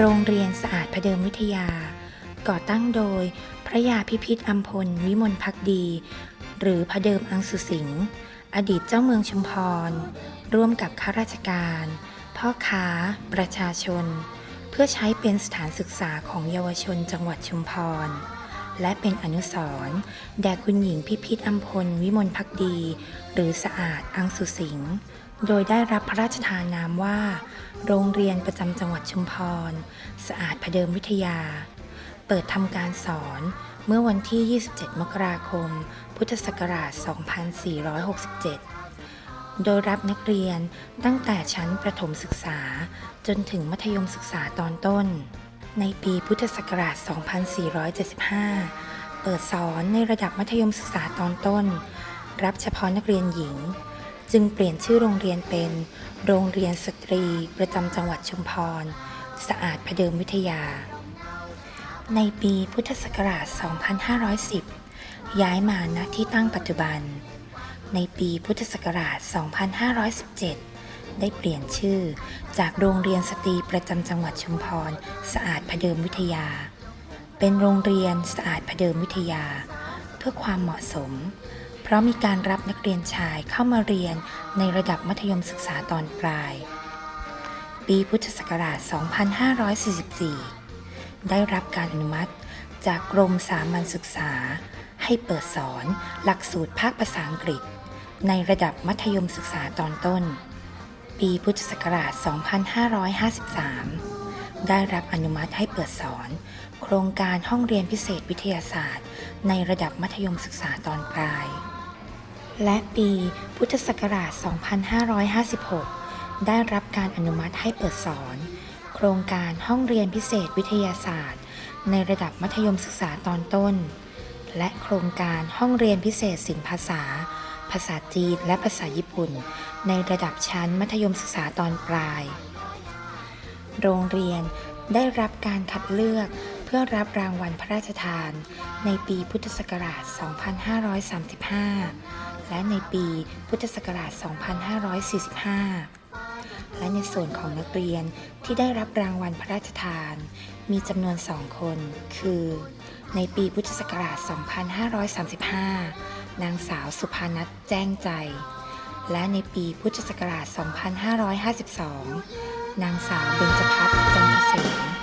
โรงเดิมวิทยา ก่อตั้งโดยพระยาพิพิธอัมพล วิมลพักดี หรือพระเดิมอังสุสิงห์อดีตเจ้าเมืองชุมพร ร่วมกับข้าราชการ พ่อค้า ประชาชน เพื่อใช้เป็นสถานศึกษาของเยาวชนจังหวัดชุมพร และเป็นอนุสรณ์แด่คุณหญิงพิพิธอัมพล วิมลพักดี หรือสะอาดอังสุสิงห์ โดยได้รับพระราชทานนามว่า โรงเรียนประจำจังหวัดชุมพร สะอาดพเดิมวิทยา เปิดทำการสอนเมื่อวันที่ 27 มกราคม พุทธศักราช 2467 โดยรับนักเรียนตั้งแต่ชั้นประถมศึกษาจนถึงมัธยมศึกษาตอนต้น ในปีพุทธศักราช 2475 เปิดสอนในระดับมัธยมศึกษาตอนต้น รับเฉพาะนักเรียนหญิง จึงเปลี่ยนชื่อโรงเรียนเป็น โรงเรียนสตรีประจำจังหวัดชุมพร สะอาดพเดิมวิทยา ในปีพุทธศักราช 2510 ย้ายมาณที่ตั้งปัจจุบัน ในปีพุทธศักราช 2517 ได้เปลี่ยนชื่อจากโรงเรียนสตรีประจำจังหวัดชุมพร สะอาดพเดิมวิทยา เป็นโรงเรียนสะอาดพเดิมวิทยา เพื่อความเหมาะสม เพราะมีการรับนักเรียนชายเข้ามาเรียนในระดับมัธยมศึกษาตอนปลาย ปีพุทธศักราช 2544 ได้รับการอนุมัติจากกรมสามัญศึกษา ให้เปิดสอนหลักสูตรภาคภาษาอังกฤษ ในระดับมัธยมศึกษาตอนต้น ปีพุทธศักราช 2553ได้รับอนุมัติให้เปิดสอน โครงการห้องเรียนพิเศษวิทยาศาสตร์ ในระดับมัธยมศึกษาตอนปลาย และปีพุทธศักราช 2556 ได้รับการอนุมัติให้เปิดสอน โครงการห้องเรียนพิเศษวิทยาศาสตร์ ในระดับมัธยมศึกษาตอนต้น และโครงการห้องเรียนพิเศษศิลปภาษา ภาษาจีนและภาษาญี่ปุ่น ในระดับชั้นมัธยมศึกษาตอนปลาย โรงเรียนได้รับการคัดเลือกเพื่อรับรางวัลพระราชทาน ในปีพุทธศักราช 2535 และในปีพุทธศักราช 2545 และในส่วนของนักเรียนที่ได้รับรางวัลพระราชทาน มีจำนวนสองคน คือ ในปีพุทธศักราช 2535 นางสาวสุภานัทแจ้งใจ และในปีพุทธศักราช 2552 นางสาวเบญจพัฒน์จันทเสน